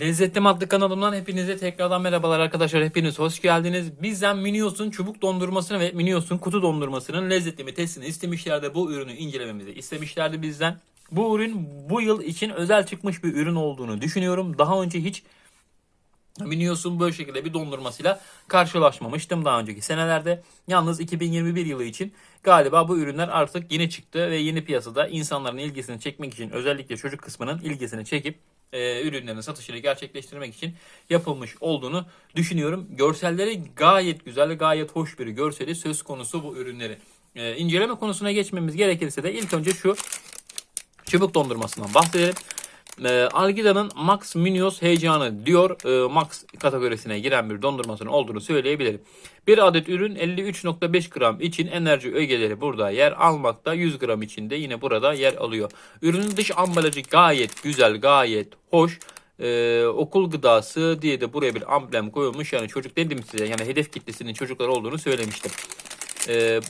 Lezzetli adlı kanalımdan hepinize tekrardan merhabalar arkadaşlar. Hepiniz hoş geldiniz. Bizden Minios'un çubuk dondurmasını ve Minios'un kutu dondurmasının lezzetli mi testini istemişlerdi. Bu ürünü incelememizi istemişlerdi bizden. Bu ürün bu yıl için özel çıkmış bir ürün olduğunu düşünüyorum. Daha önce hiç Minios'un böyle şekilde bir dondurmasıyla karşılaşmamıştım daha önceki senelerde. Yalnız 2021 yılı için galiba bu ürünler artık yeni çıktı ve yeni piyasada insanların ilgisini çekmek için özellikle çocuk kısmının ilgisini çekip e, ürünlerin satışını gerçekleştirmek için yapılmış olduğunu düşünüyorum. Görselleri gayet güzel, gayet hoş bir görseli söz konusu bu ürünleri. E, inceleme konusuna geçmemiz gerekirse de ilk önce şu çubuk dondurmasından bahsedelim. E, Algida'nın Max Minios heyecanı diyor. E, Max kategorisine giren bir dondurmasının olduğunu söyleyebilirim. Bir adet ürün 53.5 gram için enerji ögeleri burada yer almakta. 100 gram içinde yine burada yer alıyor. Ürünün dış ambalajı gayet güzel, gayet hoş. Ee, okul gıdası diye de buraya bir amblem koyulmuş. Yani çocuk dedim size yani hedef kitlesinin çocuklar olduğunu söylemiştim. Ee,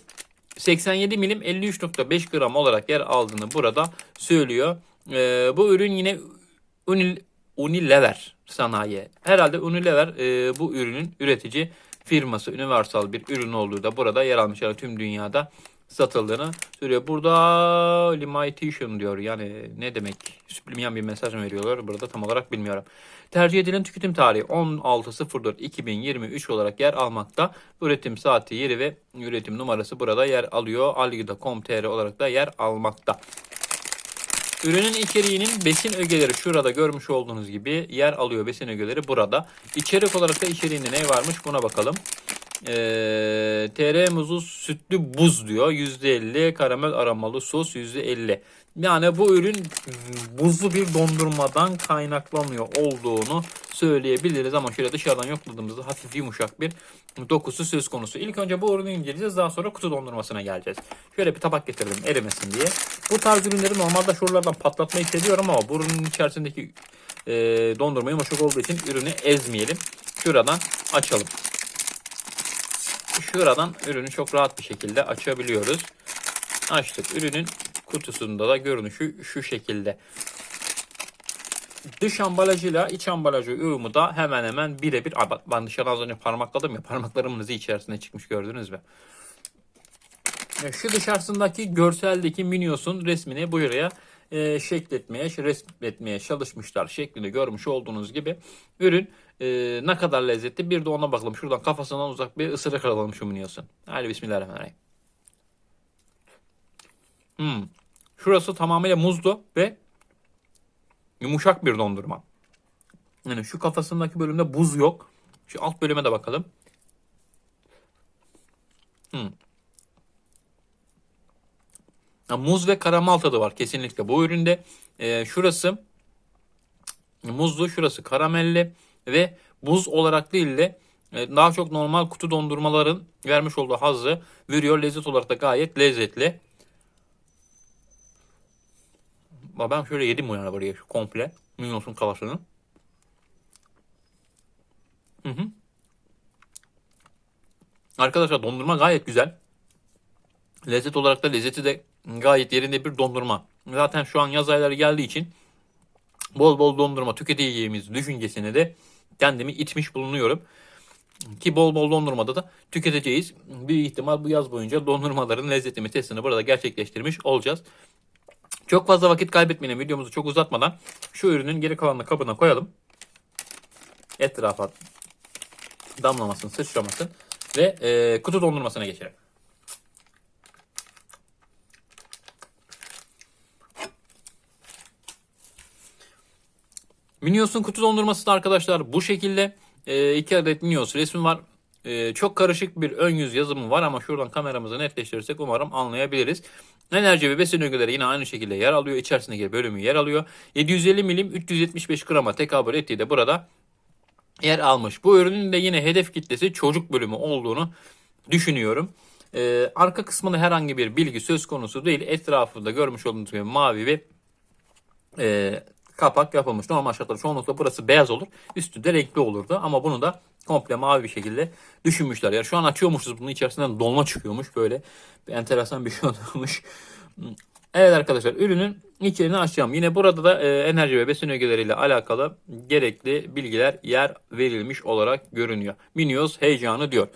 87 milim 53.5 gram olarak yer aldığını burada söylüyor. Ee, bu ürün yine Unil, Unilever sanayi. Herhalde Unilever e, bu ürünün üretici firması. Universal bir ürün olduğu da burada yer almış. Yani tüm dünyada satıldığını söylüyor. Burada limitation diyor. Yani ne demek? Süpürmeyen bir mesaj mı veriyorlar? Burada tam olarak bilmiyorum. Tercih edilen tüketim tarihi 16.04.2023 olarak yer almakta. Üretim saati, yeri ve üretim numarası burada yer alıyor. Algida.com.tr olarak da yer almakta. Ürünün içeriğinin besin ögeleri şurada görmüş olduğunuz gibi yer alıyor besin ögeleri burada. İçerik olarak da içeriğinde ne varmış buna bakalım. Ee, TR muzu sütlü buz diyor. %50 karamel aromalı sos %50. Yani bu ürün buzlu bir dondurmadan kaynaklanıyor olduğunu söyleyebiliriz ama şöyle dışarıdan yokladığımızda hafif yumuşak bir dokusu söz konusu. İlk önce bu ürünü inceleyeceğiz daha sonra kutu dondurmasına geleceğiz. Şöyle bir tabak getirdim erimesin diye. Bu tarz ürünleri normalde şuralardan patlatmayı seviyorum ama bu ürünün içerisindeki e, dondurma yumuşak olduğu için ürünü ezmeyelim. Şuradan açalım. Şuradan ürünü çok rahat bir şekilde açabiliyoruz. Açtık. Ürünün kutusunda da görünüşü şu şekilde. Dış ambalajıyla iç ambalajı uyumu da hemen hemen birebir. Bak, Ben dışarıdan az önce parmakladım ya parmaklarımın içerisine çıkmış gördünüz mü? Şu dışarısındaki görseldeki Minios'un resmini buraya e, şekletmeye, resmetmeye çalışmışlar şeklini görmüş olduğunuz gibi. Ürün e, ne kadar lezzetli bir de ona bakalım. Şuradan kafasından uzak bir ısırık alalım şu Minios'un. Hadi bismillahirrahmanirrahim. Hmm. Şurası tamamıyla muzlu ve yumuşak bir dondurma. Yani şu kafasındaki bölümde buz yok. Şu alt bölüme de bakalım. Hmm. Muz ve karamel tadı var kesinlikle bu üründe. Ee, şurası muzlu, şurası karamelli ve buz olarak değil de e, daha çok normal kutu dondurmaların vermiş olduğu hazzı veriyor. Lezzet olarak da gayet lezzetli. Ben şöyle yedim bu yana buraya komple. Minos'un kafasını. Hı hı. Arkadaşlar dondurma gayet güzel. Lezzet olarak da lezzeti de gayet yerinde bir dondurma. Zaten şu an yaz ayları geldiği için bol bol dondurma tüketeceğimiz düşüncesine de kendimi itmiş bulunuyorum. Ki bol bol dondurmada da tüketeceğiz. Büyük ihtimal bu yaz boyunca dondurmaların lezzetimi testini burada gerçekleştirmiş olacağız. Çok fazla vakit kaybetmeyelim videomuzu çok uzatmadan şu ürünün geri kalanını kabına koyalım. Etrafa damlamasın, sıçramasın ve e, kutu dondurmasına geçelim. Minios'un kutu dondurması da arkadaşlar bu şekilde. E, iki adet Minios resmi var. E, çok karışık bir ön yüz yazımı var ama şuradan kameramızı netleştirirsek umarım anlayabiliriz. Enerji ve besin ögeleri yine aynı şekilde yer alıyor. İçerisindeki bölümü yer alıyor. 750 milim 375 grama tekabül ettiği de burada yer almış. Bu ürünün de yine hedef kitlesi çocuk bölümü olduğunu düşünüyorum. Ee, arka kısmında herhangi bir bilgi söz konusu değil. Etrafında görmüş olduğunuz gibi mavi ve e, kapak yapılmış. Normal şartlarda çoğunlukla burası beyaz olur. Üstü de renkli olurdu. Ama bunu da komple mavi bir şekilde düşünmüşler. Yani şu an açıyormuşuz bunun içerisinden dolma çıkıyormuş böyle. Bir enteresan bir şey olmuş. Evet arkadaşlar ürünün içeriğini açacağım. Yine burada da e, enerji ve besin ögeleriyle alakalı gerekli bilgiler yer verilmiş olarak görünüyor. Minios heyecanı diyor.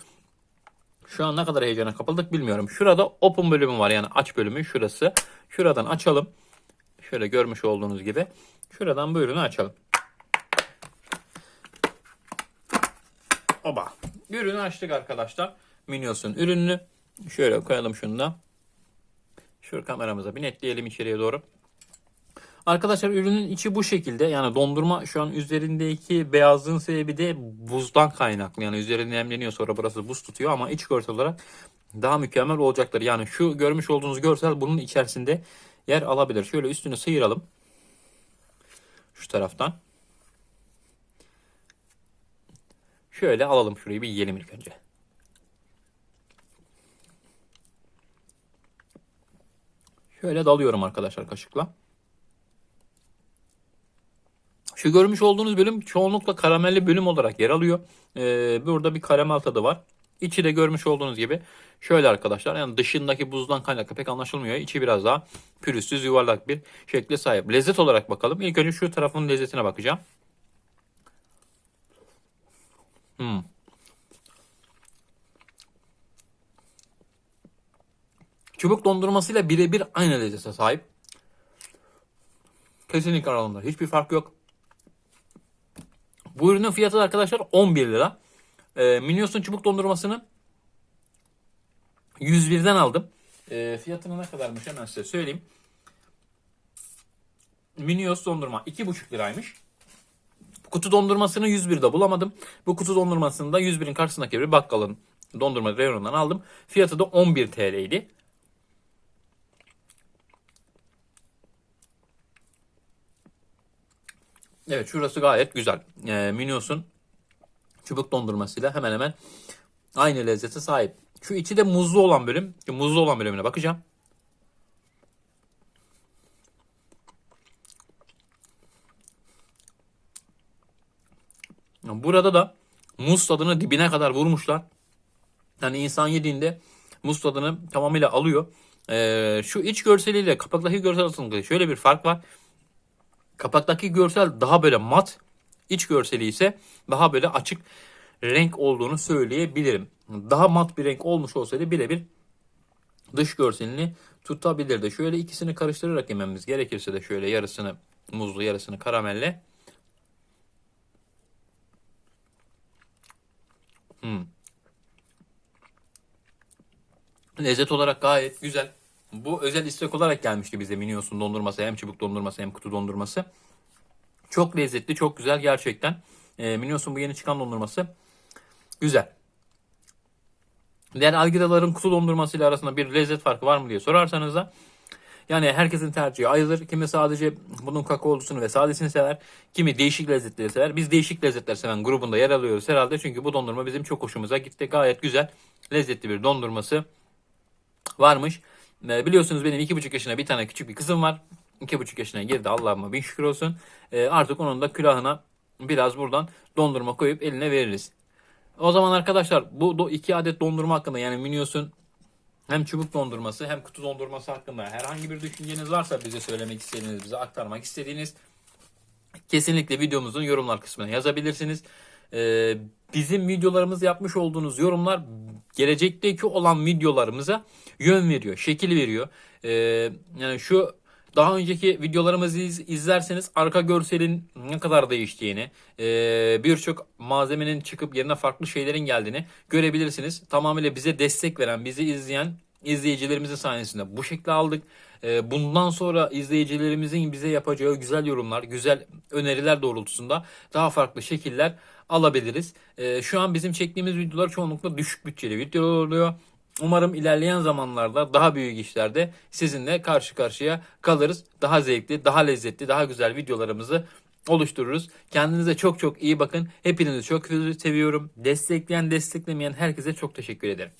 Şu an ne kadar heyecana kapıldık bilmiyorum. Şurada open bölümü var yani aç bölümü şurası. Şuradan açalım. Şöyle görmüş olduğunuz gibi. Şuradan bu ürünü açalım. Oba. Ürünü açtık arkadaşlar. Minios'un ürününü. Şöyle koyalım şunu da. Şu kameramıza bir netleyelim içeriye doğru. Arkadaşlar ürünün içi bu şekilde. Yani dondurma şu an üzerindeki beyazlığın sebebi de buzdan kaynaklı. Yani üzerinde nemleniyor sonra burası buz tutuyor ama iç görsel olarak daha mükemmel olacaktır. Yani şu görmüş olduğunuz görsel bunun içerisinde yer alabilir. Şöyle üstünü sıyıralım. Taraftan. Şöyle alalım şurayı bir yiyelim ilk önce. Şöyle dalıyorum arkadaşlar kaşıkla. Şu görmüş olduğunuz bölüm çoğunlukla karamelli bölüm olarak yer alıyor. Ee, burada bir karamel tadı var. İçi de görmüş olduğunuz gibi şöyle arkadaşlar. Yani dışındaki buzdan kaynaklı pek anlaşılmıyor. İçi biraz daha pürüzsüz yuvarlak bir şekle sahip. Lezzet olarak bakalım. İlk önce şu tarafın lezzetine bakacağım. Hmm. Çubuk dondurmasıyla birebir aynı lezzete sahip. Kesinlikle aralarında hiçbir fark yok. Bu ürünün fiyatı da arkadaşlar 11 lira. Ee, Minios'un çubuk dondurmasını 101'den aldım. Ee, fiyatını ne kadarmış hemen size söyleyeyim. Minios dondurma 2,5 liraymış. Kutu dondurmasını 101'de bulamadım. Bu kutu dondurmasını da 101'in karşısındaki bir bakkalın dondurma reyonundan aldım. Fiyatı da 11 TL'ydi. Evet şurası gayet güzel. Ee, Minios'un çubuk dondurmasıyla hemen hemen aynı lezzete sahip. Şu içi de muzlu olan bölüm. Muzlu olan bölümüne bakacağım. Burada da muz tadını dibine kadar vurmuşlar. Yani insan yediğinde muz tadını tamamıyla alıyor. Ee, şu iç görseliyle kapaktaki görsel arasında şöyle bir fark var. Kapaktaki görsel daha böyle mat, iç görseli ise daha böyle açık renk olduğunu söyleyebilirim. Daha mat bir renk olmuş olsaydı birebir dış görselini tutabilirdi. Şöyle ikisini karıştırarak yememiz gerekirse de şöyle yarısını muzlu yarısını karamelle. Hmm. Lezzet olarak gayet güzel. Bu özel istek olarak gelmişti bize Minios'un dondurması. Hem çubuk dondurması hem kutu dondurması. Çok lezzetli, çok güzel gerçekten. E, Minios'un bu yeni çıkan dondurması güzel. Diğer algidaların kutu dondurmasıyla arasında bir lezzet farkı var mı diye sorarsanız da yani herkesin tercihi ayrılır. Kimi sadece bunun kakaolusunu ve sadesini sever. Kimi değişik lezzetleri sever. Biz değişik lezzetler seven grubunda yer alıyoruz herhalde. Çünkü bu dondurma bizim çok hoşumuza gitti. Gayet güzel, lezzetli bir dondurması varmış. E, biliyorsunuz benim iki buçuk yaşında bir tane küçük bir kızım var. İki buçuk yaşına girdi Allah'ıma bin şükür olsun. E, artık onun da külahına biraz buradan dondurma koyup eline veririz. O zaman arkadaşlar bu iki adet dondurma hakkında yani Minios'un hem çubuk dondurması hem kutu dondurması hakkında herhangi bir düşünceniz varsa bize söylemek istediğiniz, bize aktarmak istediğiniz kesinlikle videomuzun yorumlar kısmına yazabilirsiniz. Ee, bizim videolarımız yapmış olduğunuz yorumlar gelecekteki olan videolarımıza yön veriyor, şekil veriyor. Ee, yani şu daha önceki videolarımızı iz, izlerseniz arka görselin ne kadar değiştiğini, e, birçok malzemenin çıkıp yerine farklı şeylerin geldiğini görebilirsiniz. Tamamıyla bize destek veren, bizi izleyen izleyicilerimizin sayesinde bu şekilde aldık. Bundan sonra izleyicilerimizin bize yapacağı güzel yorumlar, güzel öneriler doğrultusunda daha farklı şekiller alabiliriz. Şu an bizim çektiğimiz videolar çoğunlukla düşük bütçeli videolar oluyor. Umarım ilerleyen zamanlarda daha büyük işlerde sizinle karşı karşıya kalırız. Daha zevkli, daha lezzetli, daha güzel videolarımızı oluştururuz. Kendinize çok çok iyi bakın. Hepinizi çok seviyorum. Destekleyen, desteklemeyen herkese çok teşekkür ederim.